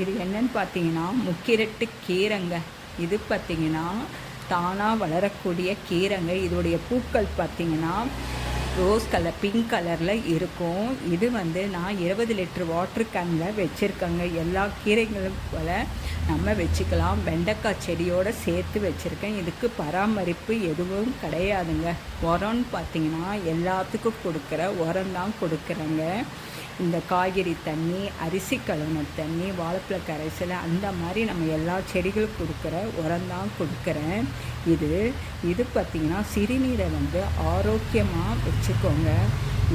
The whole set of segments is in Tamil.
இது என்னன்னு பார்த்தீங்கன்னா முக்கிரட்டு கீரைங்க. இது பார்த்தீங்கன்னா தானாக வளரக்கூடிய கீரைங்க. இதோடைய பூக்கள் பார்த்தீங்கன்னா ரோஸ் கலர் பிங்க் கலரில் இருக்கும். இது வந்து நான் இருபது லிட்டர் வாட்டர் கேனில் வச்சுருக்கேங்க. எல்லா கீரைகளும் போல் நம்ம வச்சுக்கலாம். வெண்டைக்காய் செடியோடு சேர்த்து வச்சுருக்கேன். இதுக்கு பராமரிப்பு எதுவும் கிடையாதுங்க. உரம்னு பார்த்தீங்கன்னா எல்லாத்துக்கும் கொடுக்குற உரம் தான் கொடுக்குறேங்க. இந்த காய்கறி தண்ணி அரிசி கழுவுன தண்ணி வாழைப்பழ கரைசல் அந்த மாதிரி நம்ம எல்லா செடிகளுக்கும் கொடுக்குற உரம் தான் கொடுக்குறேன். இது இது பார்த்திங்கன்னா சிறுநீரை வந்து ஆரோக்கியமாக வச்சுக்கோங்க.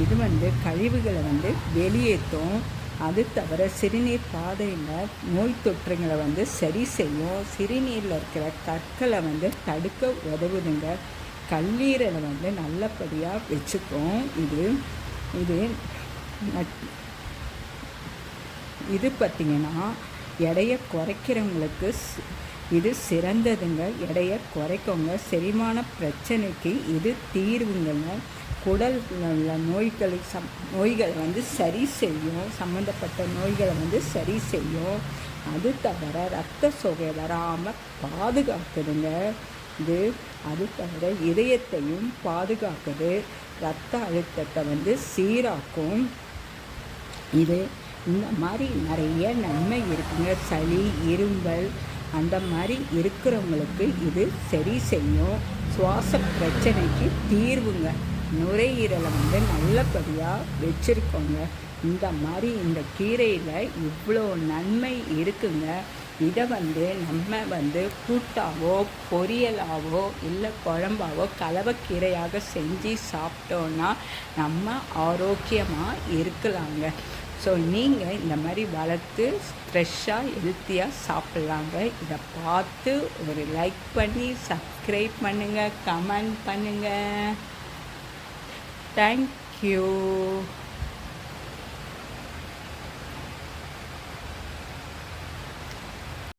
இது வந்து கழிவுகளை வந்து வெளியேற்றும். அது தவிர சிறுநீர் பாதையில் நோய் தொற்றுங்களை வந்து சரி செய்யும். சிறுநீரில் இருக்கிற கற்களை வந்து தடுக்க உதவுதுங்க. கல்லீரலை வந்து நல்லபடியாக வச்சுக்கும். இது இது இது பார்த்திங்கன்னா எடையை குறைக்கிறவங்களுக்கு இது சிறந்ததுங்க. எடையை குறைக்கவங்க செரிமான பிரச்சனைக்கு இது தீர்வுங்கங்க குடல் உள்ள நோய்களை சம் நோய்களை வந்து சரி செய்யும். சம்மந்தப்பட்ட நோய்களை வந்து சரி செய்யும். அது தவிர ரத்த சோகை வராமல் பாதுகாக்குதுங்க இது அது தவிர இதயத்தையும் பாதுகாக்குது. ரத்த அழுத்தத்தை வந்து சீராக்கும். இது இந்த மாதிரி நிறைய நன்மை இருக்குங்க. சளி இரும்பல் அந்த மாதிரி இருக்கிறவங்களுக்கு இது சரி செய்யும். சுவாச பிரச்சனைக்கு தீர்வுங்க. நுரையீரலை வந்து நல்லபடியாக வச்சுருக்கோங்க. இந்த மாதிரி இந்த கீரையில் இவ்வளோ நன்மை இருக்குங்க. இதை வந்து நம்ம வந்து கூட்டாவோ பொரியலாவோ இல்லை குழம்பாவோ கலவைக்கீரையாக செஞ்சு சாப்பிட்டோன்னா நம்ம ஆரோக்கியமாக இருக்கலாங்க. ஸோ நீங்கள் இந்த மாதிரி வளர்த்து ஃப்ரெஷ்ஷாக ஹெல்த்தியாக சாப்பிட்லாங்க. இதை பார்த்து ஒரு லைக் பண்ணி சப்ஸ்கிரைப் பண்ணுங்கள் கமெண்ட் பண்ணுங்கள் Thank you.